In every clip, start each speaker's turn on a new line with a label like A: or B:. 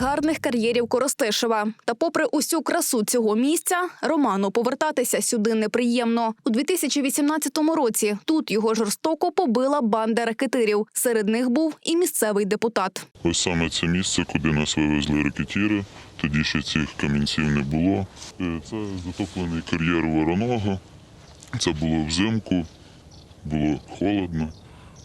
A: гарних кар'єрів Коростишева. Та, попри усю красу цього місця, Роману повертатися сюди неприємно. У 2018 році тут його жорстоко побила банда ракетирів. Серед них був і місцевий депутат.
B: Ось саме це місце, куди нас вивезли ракетіри. Тоді ще цих камінців не було. Е, Це затоплений кар'єр вороного. Це було взимку, було холодно.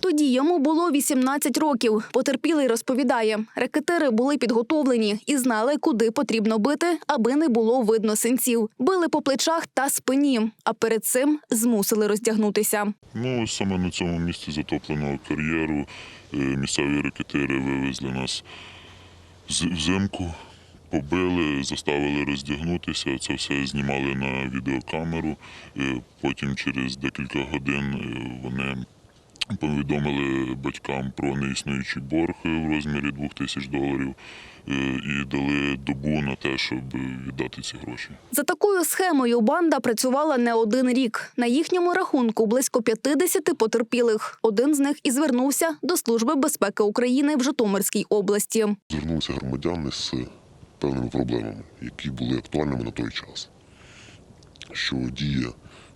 A: Тоді йому було 18 років. Потерпілий розповідає, ракетири були підготовлені і знали, куди потрібно бити, аби не було видно синців. Били по плечах та спині, а перед цим змусили роздягнутися.
B: Ну, ось саме на цьому місці затопленого кар'єру е, місцеві ракетири вивезли нас взимку, побили, заставили роздягнутися. Це все знімали на відеокамеру. Е, Потім через декілька годин е, вони повідомили батькам про неіснуючий борг в розмірі 2 тисяч доларів е, і дали добу на те, щоб віддати ці гроші.
A: За такою схемою банда працювала не один рік. На їхньому рахунку близько 50 потерпілих. Один з них і звернувся до Служби безпеки України в Житомирській області.
C: звернулися громадяни з певними проблемами, які були актуальними на той час. Що діє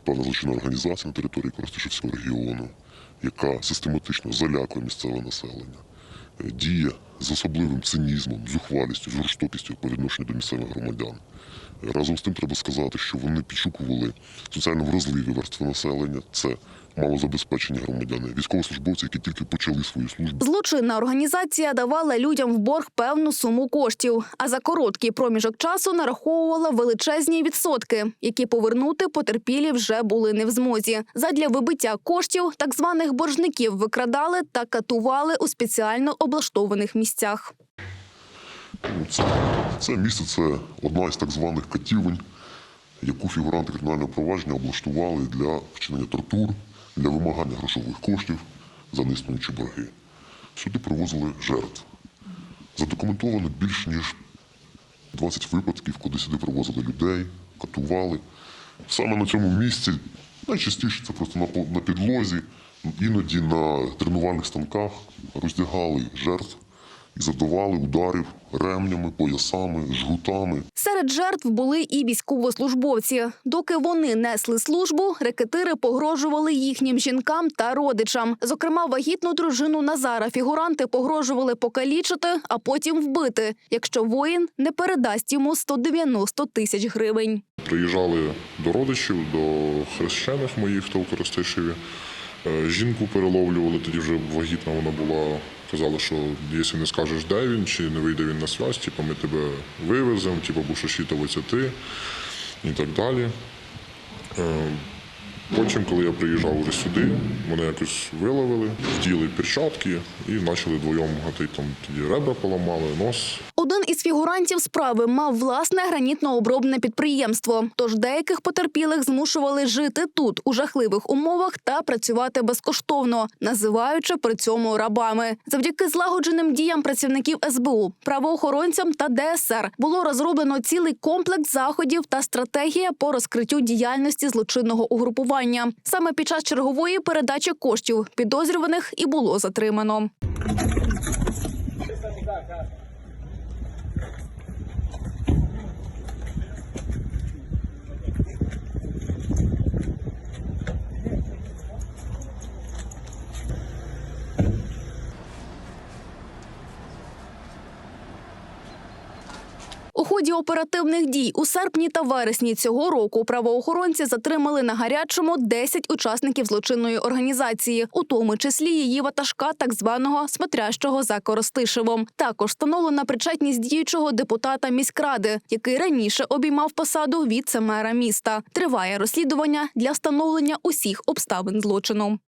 C: певна злочинна організація на території Коростишівського регіону, яка систематично залякує місцеве населення, е, діє з особливим цинізмом, зухвалістю, жорстокістю по відношенню до місцевих громадян. Е, Разом з тим треба сказати, що вони підшукували соціально вразливі верстви населення. Це малозабезпечені громадяни, військовослужбовці, які тільки почали свою службу.
A: Злочинна організація давала людям в борг певну суму коштів, а за короткий проміжок часу нараховувала величезні відсотки, які повернути потерпілі вже були не в змозі. Задля вибиття коштів так званих боржників викрадали та катували у спеціально облаштованих місцях.
C: Це, це місце це одна із так званих катівень, яку фігуранти кримінального провадження облаштували для вчинення тортур, для вимагання грошових коштів за неіснуючі борги. Сюди привозили жертв. Задокументовано більш ніж 20 випадків, коли сюди привозили людей, катували. Саме на цьому місці найчастіше це просто на підлозі, іноді на тренувальних станках роздягали жертв і завдавали ударів ремнями, поясами, жгутами.
A: Серед жертв були і військовослужбовці. Доки вони несли службу, рекетири погрожували їхнім жінкам та родичам. Зокрема, вагітну дружину Назара фігуранти погрожували покалічити, а потім вбити, якщо воїн не передасть йому 190 тисяч гривень.
D: Приїжджали до родичів, до хрещених моїх, хто в Коростишеві. Е, Жінку переловлювали, тоді вже вагітна вона була. Казали, що якщо не скажеш, де він, чи не вийде він на связь, типу, ми тебе вивеземо, типу, будеш розчитуватися ти і так далі. Потім, коли я приїжджав вже сюди, мене якось виловили, вділи перчатки і почали вдвоєм гати там тоді ребра поламали, нос
A: Один із фігурантів справи мав власне гранітно-обробне підприємство. Тож деяких потерпілих змушували жити тут у жахливих умовах та працювати безкоштовно, називаючи при цьому рабами. Завдяки злагодженим діям працівників СБУ, правоохоронцям та ДСР було розроблено цілий комплекс заходів та стратегія по розкриттю діяльності злочинного угрупування. Саме під час чергової передачі коштів підозрюваних і було затримано. У ході оперативних дій у серпні та вересні цього року правоохоронці затримали на гарячому 10 учасників злочинної організації, у тому числі її ватажка, так званого смотрящого за Коростишевом. Також встановлена причетність діючого депутата міськради, який раніше обіймав посаду віце-мера міста. Триває розслідування для встановлення усіх обставин злочину.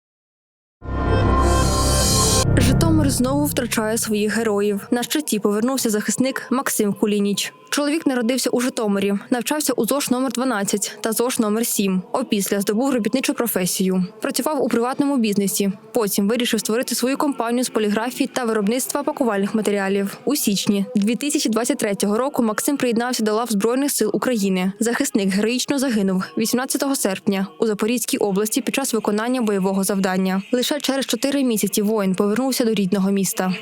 E: Житомир знову втрачає своїх героїв. На щиті повернувся захисник Максим Кулініч. Чоловік народився у Житомирі, навчався у ЗОШ номер 12 та ЗОШ номер 7 Опісля здобув робітничу професію. Працював у приватному бізнесі. Потім вирішив створити свою компанію з поліграфії та виробництва пакувальних матеріалів. У січні 2023 року Максим приєднався до лав Збройних сил України. Захисник героїчно загинув 18 серпня у Запорізькій області під час виконання бойового завдання. Лише через чотири місяці воїн повернувся до рідного міста.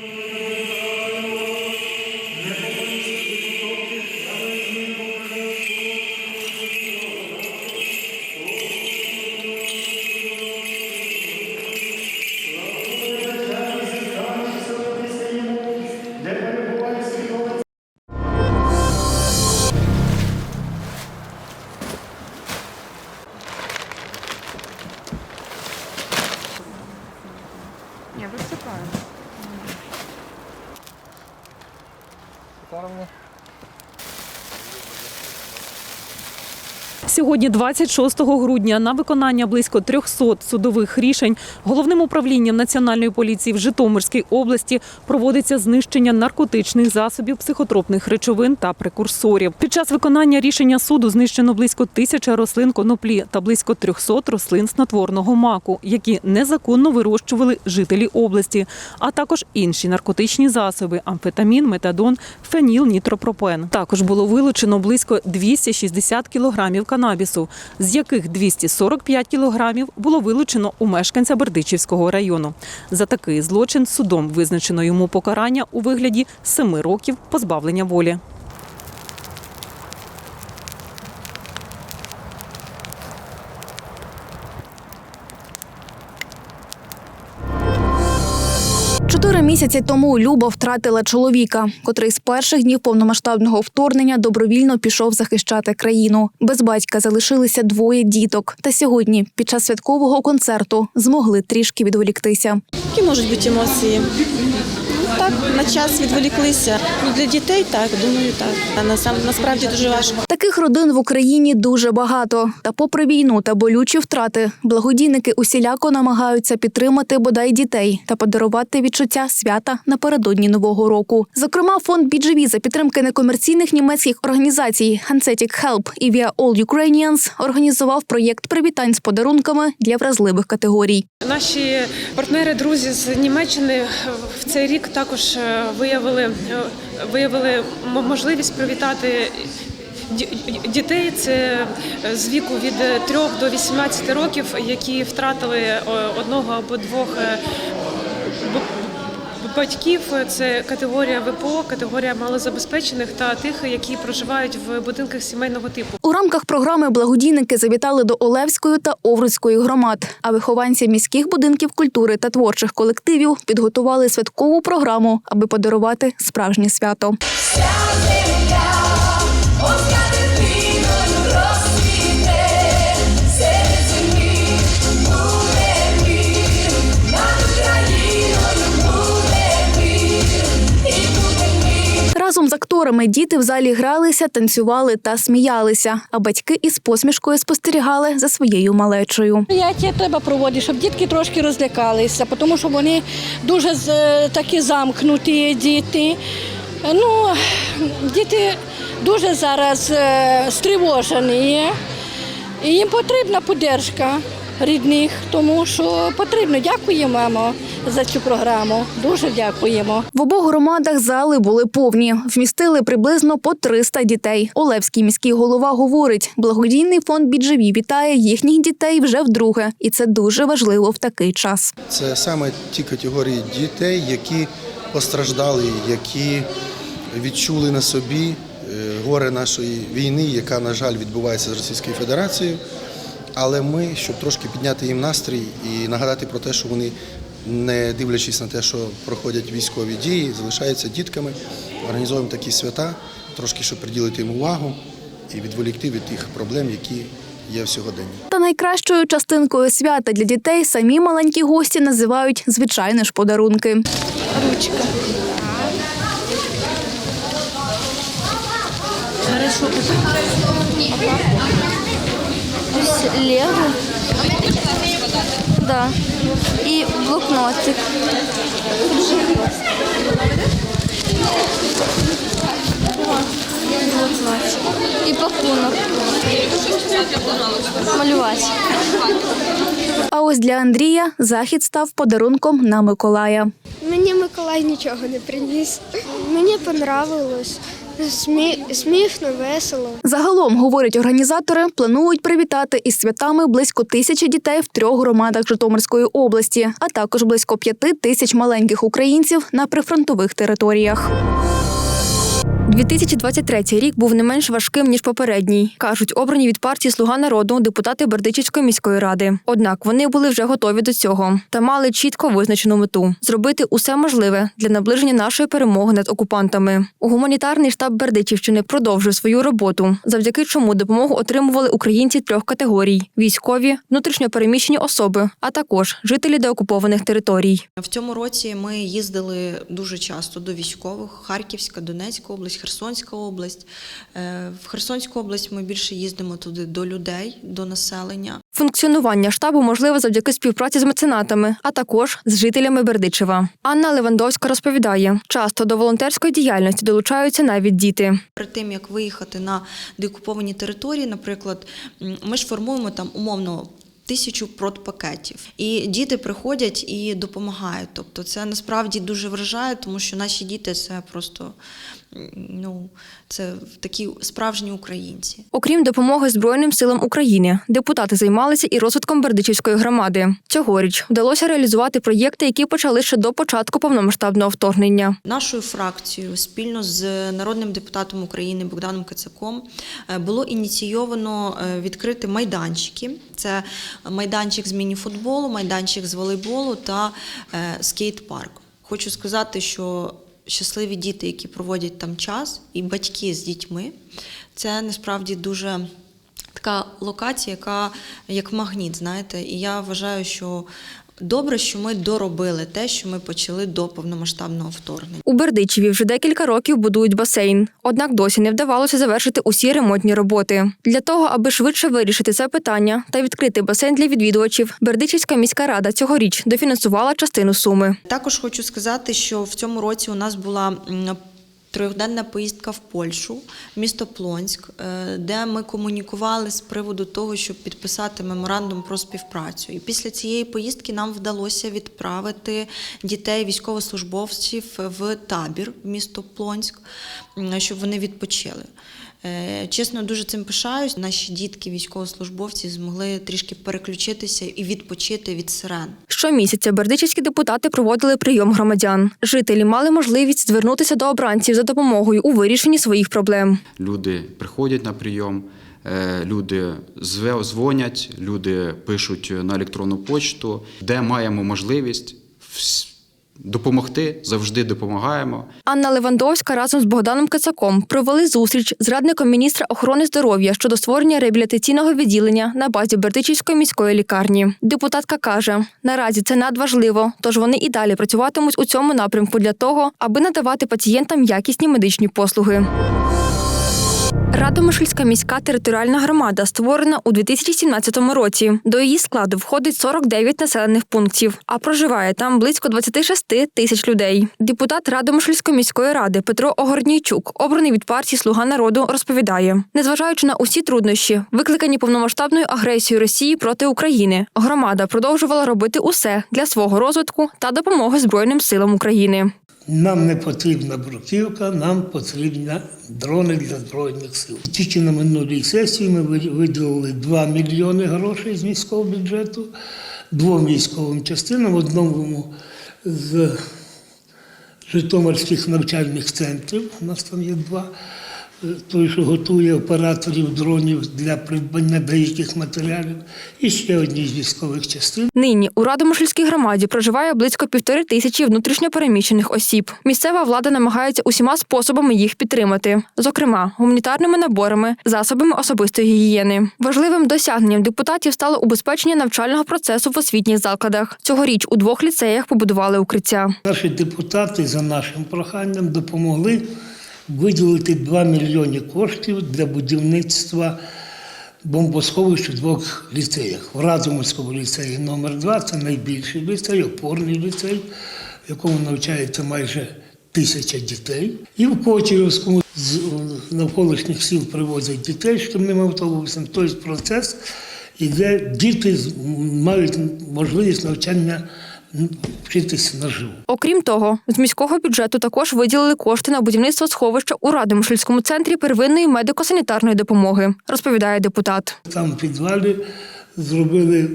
F: Сьогодні, 26 грудня, на виконання близько 300 судових рішень головним управлінням національної поліції в Житомирській області проводиться знищення наркотичних засобів, психотропних речовин та прекурсорів. Під час виконання рішення суду знищено близько тисяча рослин коноплі та близько 300 рослин снотворного маку, які незаконно вирощували жителі області, а також інші наркотичні засоби: амфетамін, метадон, феніл, нітропропен. Також було вилучено близько 260 кілограмів канабісу, з яких 245 кілограмів було вилучено у мешканця Бердичівського району. За такий злочин судом визначено йому покарання у вигляді 7 років позбавлення волі.
A: Місяці тому Люба втратила чоловіка, котрий з перших днів повномасштабного вторгнення добровільно пішов захищати країну. Без батька залишилися двоє діток. Та сьогодні, під час святкового концерту, змогли трішки відволіктися.
G: Які можуть бути емоції? Так, на час відволіклися. Ну, для дітей так, думаю, так. А насам, насправді дуже важко.
A: Таких родин в Україні дуже багато. Та, попри війну та болючі втрати, благодійники усіляко намагаються підтримати бодай дітей та подарувати відчуття свята напередодні нового року. Зокрема, фонд BGV за підтримки некомерційних німецьких організацій Hansetic Help і Via All Ukrainians організував проєкт привітань з подарунками для вразливих категорій.
H: Наші партнери, друзі з Німеччини в цей рік також е, виявили, е, виявили можливість привітати ді- дітей. Це е, з віку від 3 до 18 років, які втратили одного або двох батьків. Це категорія ВПО, категорія малозабезпечених та тих, які проживають в будинках сімейного типу.
A: У рамках програми благодійники завітали до Олевської та Овруцької громад. А вихованці міських будинків культури та творчих колективів підготували святкову програму, аби подарувати справжнє свято. Акторами діти в залі гралися, танцювали та сміялися. А батьки із посмішкою спостерігали за своєю малечою.
I: Заняття треба проводити, щоб дітки трошки розлякалися, тому що вони дуже такі замкнуті діти. Ну, діти дуже зараз е, стривожені. І їм потрібна поддержка рідних, тому що потрібно. Дякуємо мамо, за цю програму. Дуже дякуємо.
A: В обох громадах зали були повні, вмістили приблизно по 300 дітей. Олевський міський голова говорить, благодійний фонд «Біджеві» вітає їхніх дітей вже вдруге, і це дуже важливо в такий час.
J: Це саме ті категорії дітей, які постраждали, які відчули на собі е, горе нашої війни, яка, на жаль, відбувається з Російською Федерацією. Але ми, щоб трошки підняти їм настрій і нагадати про те, що вони, не дивлячись на те, що проходять військові дії, залишаються дітками, організовуємо такі свята, трошки щоб приділити їм увагу і відволікти від тих проблем, які є в сьогоденні.
A: Та найкращою частинкою свята для дітей самі маленькі гості називають звичайно ж подарунки.
I: Ручка.
K: Лего. Да. І блокнотик. Блокнотик. І пакунок. Малювати.
A: А ось для Андрія захід став подарунком на Миколая.
K: Мені Миколай нічого не приніс. Мені понравилось. Смі... Смішно, весело.
A: Загалом, говорять організатори, планують привітати із святами близько тисячі дітей в трьох громадах Житомирської області, а також близько п'яти тисяч маленьких українців на прифронтових територіях.
E: 2023 рік був не менш важким ніж попередній, кажуть обрані від партії Слуга народу депутати Бердичівської міської ради. Однак вони були вже готові до цього та мали чітко визначену мету зробити усе можливе для наближення нашої перемоги над окупантами. Гуманітарний штаб Бердичівщини продовжує свою роботу, завдяки чому допомогу отримували українці трьох категорій: військові, внутрішньопереміщені особи, а також жителі деокупованих територій.
L: В цьому році ми їздили дуже часто до військових: Харківська, Донецька область, Херсонська область. Е, В Херсонську область ми більше їздимо туди до людей, до населення.
E: Функціонування штабу можливе завдяки співпраці з меценатами, а також з жителями Бердичева. Анна Левандовська розповідає, часто до волонтерської діяльності долучаються навіть діти.
L: Перед тим як виїхати на деокуповані території, наприклад, ми ж формуємо там умовно. Тисячу продпакетів. І діти приходять і допомагають. Тобто це насправді дуже вражає, тому що наші діти це просто ну, це такі справжні українці.
E: Окрім допомоги Збройним силам України, депутати займалися і розвитком Бердичівської громади. Цьогоріч вдалося реалізувати проєкти, які почали ще до початку повномасштабного вторгнення.
L: Нашою фракцією спільно з народним депутатом України Богданом Кацаком е, було ініційовано е, відкрити майданчики. Це майданчик з мініфутболу, майданчик з волейболу та е, скейт-парк. Хочу сказати, що щасливі діти, які проводять там час, і батьки з дітьми, це насправді дуже така локація, яка як магніт, знаєте. І я вважаю, що добре, що ми доробили те, що ми почали до повномасштабного вторгнення.
E: У Бердичеві вже декілька років будують басейн. Однак досі не вдавалося завершити усі ремонтні роботи. Для того, аби швидше вирішити це питання та відкрити басейн для відвідувачів, Бердичівська міська рада цьогоріч дофінансувала частину суми.
L: Також хочу сказати, що в цьому році у нас була трьохденна поїздка в Польщу, місто Плонськ, е, де ми комунікували з приводу того, щоб підписати меморандум про співпрацю. І після цієї поїздки нам вдалося відправити дітей військовослужбовців в табір в місто Плонськ, щоб вони відпочили. Е, Чесно, дуже цим пишаюсь. Наші дітки, військовослужбовці, змогли трішки переключитися і відпочити від сирен.
E: Щомісяця бердичівські депутати проводили прийом громадян. Жителі мали можливість звернутися до обранців за допомогою у вирішенні своїх проблем.
M: Люди приходять на прийом, е, люди дзвонять, люди пишуть на електронну почту, де маємо можливість допомогти, завжди допомагаємо.
E: Анна Левандовська разом з Богданом Кацаком провели зустріч з радником міністра охорони здоров'я щодо створення реабілітаційного відділення на базі Бердичівської міської лікарні. Депутатка каже: наразі це надважливо, тож вони і далі працюватимуть у цьому напрямку для того, аби надавати пацієнтам якісні медичні послуги. Радомишльська міська територіальна громада створена у 2017 році. До її складу входить 49 населених пунктів, а проживає там близько 26 тисяч людей. Депутат Радомишльської міської ради Петро Огорнійчук, обраний від партії Слуга народу, розповідає: незважаючи на усі труднощі, викликані повномасштабною агресією Росії проти України, громада продовжувала робити усе для свого розвитку та допомоги Збройним силам України.
N: Нам не потрібна бруківка, нам потрібні дрони для Збройних сил. Тільки на минулій сесії ми виділили 2 мільйони грошей з міського бюджету двом військовим частинам, одному з Житомирських навчальних центрів, у нас там є два. Той, що готує операторів дронів для придбання деяких матеріалів, і ще одній з військових частин.
E: Нині у Радомишльській громаді проживає близько півтори тисячі внутрішньопереміщених осіб. Місцева влада намагається усіма способами їх підтримати, зокрема гуманітарними наборами, засобами особистої гігієни. Важливим досягненням депутатів стало убезпечення навчального процесу в освітніх закладах. Цьогоріч у двох ліцеях побудували укриття.
N: Наші депутати за нашим проханням допомогли виділити 2 мільйони коштів для будівництва бомбосховищ у двох ліцеях. В Радомирському ліцеї номер 2 це найбільший ліцей, опорний ліцей, в якому навчається майже тисяча дітей. І в Кочерівському з навколишніх сіл привозять дітей шкільним автобусом. Тобто процес іде, діти мають можливість навчання м, вчитися наживо.
E: Окрім того, з міського бюджету також виділили кошти на будівництво сховища у Радомишльському центрі первинної медико-санітарної допомоги, розповідає депутат.
N: Там в підвалі зробили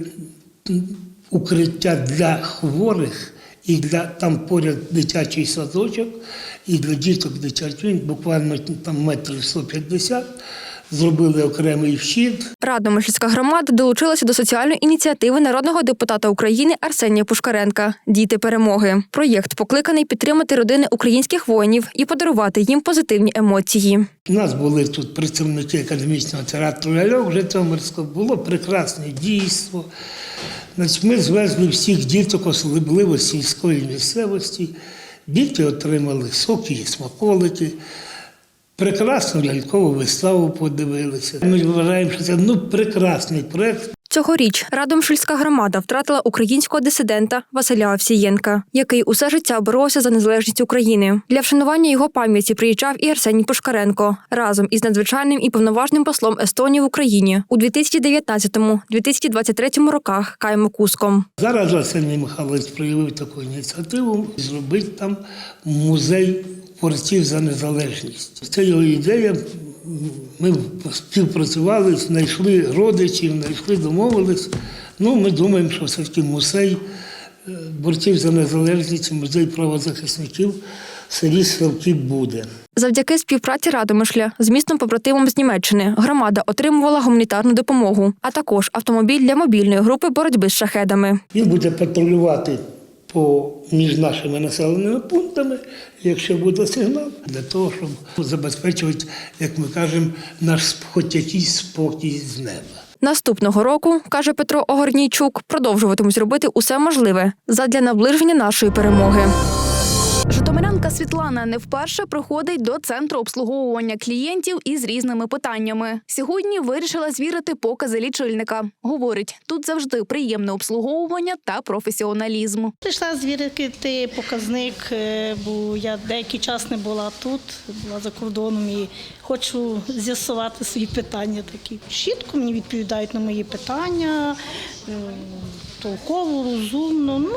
N: укриття для хворих і для там поряд дитячий садочок, і для діток дитячий, буквально там метрів 150, зробили окремий вхід.
E: Радомишльська громада долучилася до соціальної ініціативи народного депутата України Арсенія Пушкаренка Діти перемоги. Проєкт покликаний підтримати родини українських воїнів і подарувати їм позитивні емоції.
N: У нас були тут представники академічного театру Ляльок Житомирського, було прекрасне дійство. Значить, ми звезли всіх діток, особливо сільської місцевості. Діти отримали соки і смаколики. Прекрасну лялькову виставу подивилися. Ми вважаємо, що це ну, прекрасний проєкт.
E: Цьогоріч Радомишльська громада втратила українського дисидента Василя Овсієнка, який усе життя боровся за незалежність України. Для вшанування його пам'яті приїжджав і Арсеній Пушкаренко разом із надзвичайним і повноважним послом Естонії в Україні у 2019-2023 роках Каєм Куском.
N: Зараз Арсеній Михайлович проявив таку ініціативу зробити там музей борців за незалежність. Це його ідея. Ми співпрацювали, знайшли родичів, знайшли, домовились. Ну, ми думаємо, що все-таки музей е, борців за незалежність, музей правозахисників в селі Селки буде.
E: Завдяки співпраці Радомишля з містом побратимом з Німеччини громада отримувала гуманітарну допомогу, а також автомобіль для мобільної групи боротьби з шахедами.
N: Він буде патрулювати по між нашими населеними пунктами, якщо буде сигнал, для того, щоб забезпечувати, як ми кажемо, наш хоч якийсь спокій з неба.
E: Наступного року, каже Петро Огорнійчук, продовжуватимуть робити усе можливе задля наближення нашої перемоги.
A: Житомирянка Світлана не вперше приходить до центру обслуговування клієнтів із різними питаннями. Сьогодні вирішила звірити покази лічильника. Говорить, тут завжди приємне обслуговування та професіоналізм.
O: Прийшла звірити показник, е, бо я деякий час не була тут, була за кордоном і хочу з'ясувати свої питання такі. Чітко мені відповідають на мої питання, е, толково, розумно. Ну,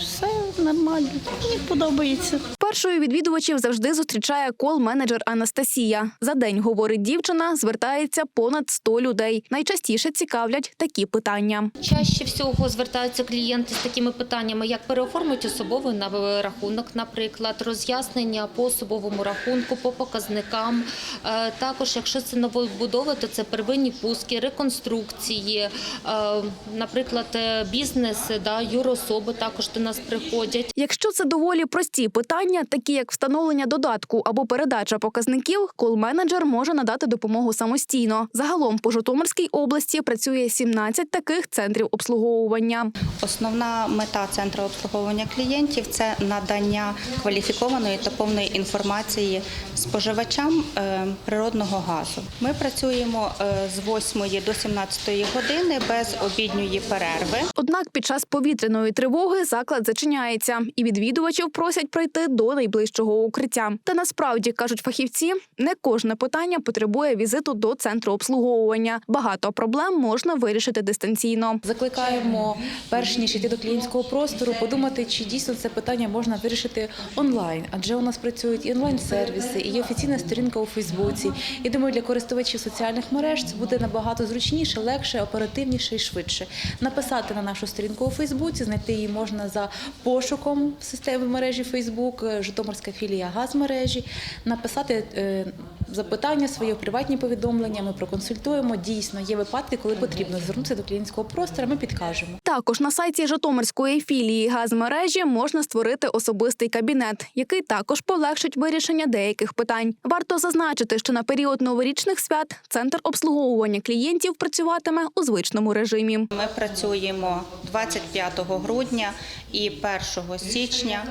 O: все нормально. Мені подобається.
A: Першою відвідувачів завжди зустрічає кол-менеджер Анастасія. За день, говорить дівчина, звертається понад 100 людей. Найчастіше цікавлять такі питання.
P: Чаще всього звертаються клієнти з такими питаннями, як переоформити особовий на- рахунок, наприклад, роз'яснення по особовому рахунку, по показникам. Е, Також, якщо це новобудови, то це первинні пуски, реконструкції, Е, наприклад, е, бізнес, да, юрособи також до нас приходять.
A: Якщо це доволі прості питання, такі як встановлення додатку або передача показників, кол-менеджер може надати допомогу самостійно. Загалом по Житомирській області працює 17 таких центрів обслуговування.
Q: Основна мета центру обслуговування клієнтів це надання кваліфікованої та повної інформації споживачам е, природного газу. Ми працюємо е, з 8 до 17 години без обідньої перерви.
A: Однак під час повітряної тривоги заклад зачиняється, і відвідувачів просять пройти до найближчого укриття. Та насправді кажуть фахівці, не кожне питання потребує візиту до центру обслуговування. Багато проблем можна вирішити дистанційно.
R: Закликаємо, перш ніж йти до клієнтського простору, подумати, чи дійсно це питання можна вирішити онлайн, адже у нас працюють і онлайн-сервіси, і є офіційна сторінка у Фейсбуці. І думаю, для користувачів соціальних мереж це буде набагато зручніше, легше, оперативніше і швидше. Написати на нашу сторінку у Фейсбуці, знайти її можна за пошуком в системі мережі Фейсбук, Житомирська філія газмережі, написати е, запитання, свої приватні повідомлення. Ми проконсультуємо. Дійсно, є випадки, коли потрібно звернутися до клієнтського простору. Ми підкажемо.
A: Також на сайті Житомирської філії газмережі можна створити особистий кабінет, який також полегшить вирішення деяких питань. Варто зазначити, що на період новорічних свят центр обслуговування клієнтів працюватиме у звичному режимі.
Q: Ми працюємо 25 грудня і 1 січня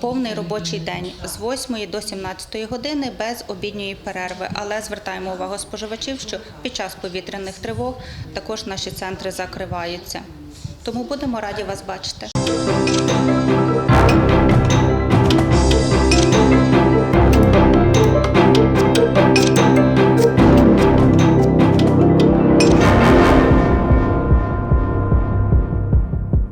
Q: повний робочий день з 8 до 17 години без обідньої перерви. Але звертаємо увагу споживачів, що під час повітряних тривог також наші центри закриваються. Тому будемо раді вас бачити.